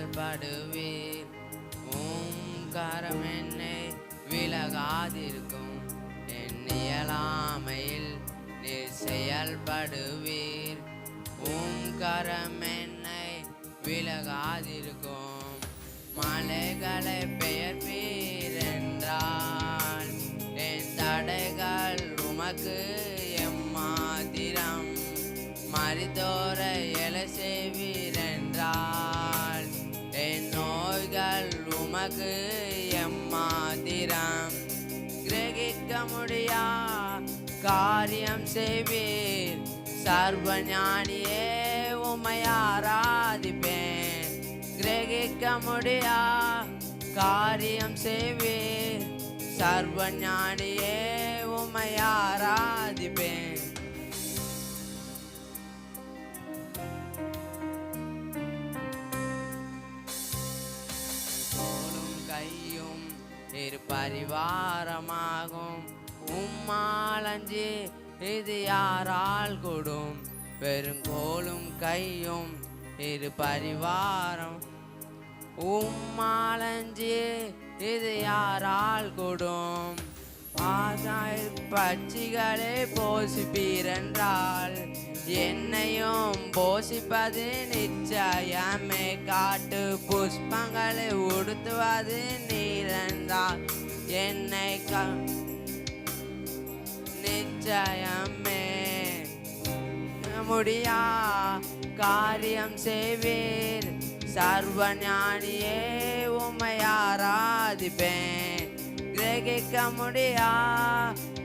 செயல்படுவீர். உம் கரம் என்னை விலகாதிருக்கும். என் இயலாமையில் நீர் செயல்படுவீர். ஓங்காரம் என்னை விலகாதிருக்கும். மலைகளை பெயர்ப்பீர் என்றால் என் தடைகள் உமக்கு எம்மாதிரம் மரித்தோர எலை செய்வீர் என்றால் உமக்கு எம்மாதிரம். கிரகிக்க முடியா? காரியம் செய்வீர். சர்வ ஞானியே உமை ஆராதிப்பேன். கிரகிக்க முடியா? காரியம் செய்வீர். சர்வ ஞானியே உமை ஆராதிப்பேன் இரு உம்மாளஞ்சி இது யாரால் கொடும்? பெருங்கோலும் கையும் இரு பரிவாரம் உம்மாளஞ்சி இது யாரால் கொடும்? ஆசாய் பட்சிகளை போசிப்பீரென்றால் என்னையும் போசிப்பது நிச்சயமே. காட்டு புஷ்பங்களை உடுத்துவது நீரந்தால் என்னை க நிச்சயமே. முடியா காரியம் செய்வீர். சர்வ ஞானியே உமையாராதிப்பேன் கிரகிக்க முடியா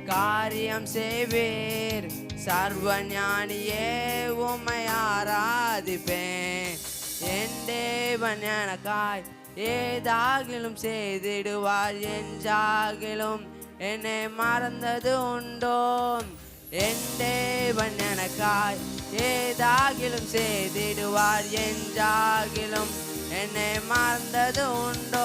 காரியம் செய்வீர். சர்வ ஞானியே உம்மை ஆராதிப்பேன். என் தேவன் எனக்காய் ஏதாகிலும் செய்திடுவார். என்றாகிலும் என்னை மறந்தது உண்டோ? என் தேவன் எனக்காய் ஏதாகிலும் செய்திடுவார். என்றாகிலும் என்னை மறந்தது உண்டோ?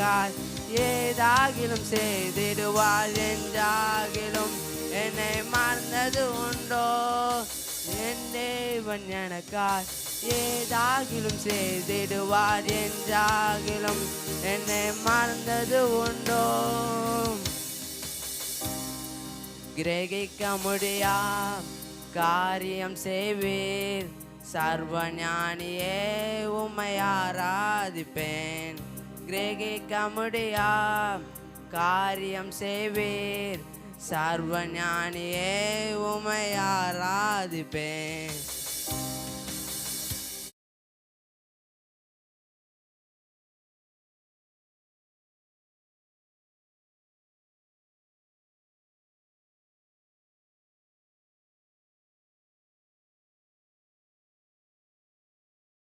தேவன் எனக்காய் ஏதாகிலும் செய்திடுவார் என்றாகிலும் என்னை மறந்தது உண்டோ என் தேவன் எனக்காய் ஏதாகிலும் செய்திடுவார் என்றாகிலும் என்னை மறந்தது உண்டோ கிரகிக்க முடியா காரியம் செய்வீர் சர்வ ஞானியே உம்மை ஆராதிப்பேன் கிரகிக்கமுடியாம். காரியம் செய்வீர். சர்வஞானியே ஞானியே ஆராதிப்பேன்.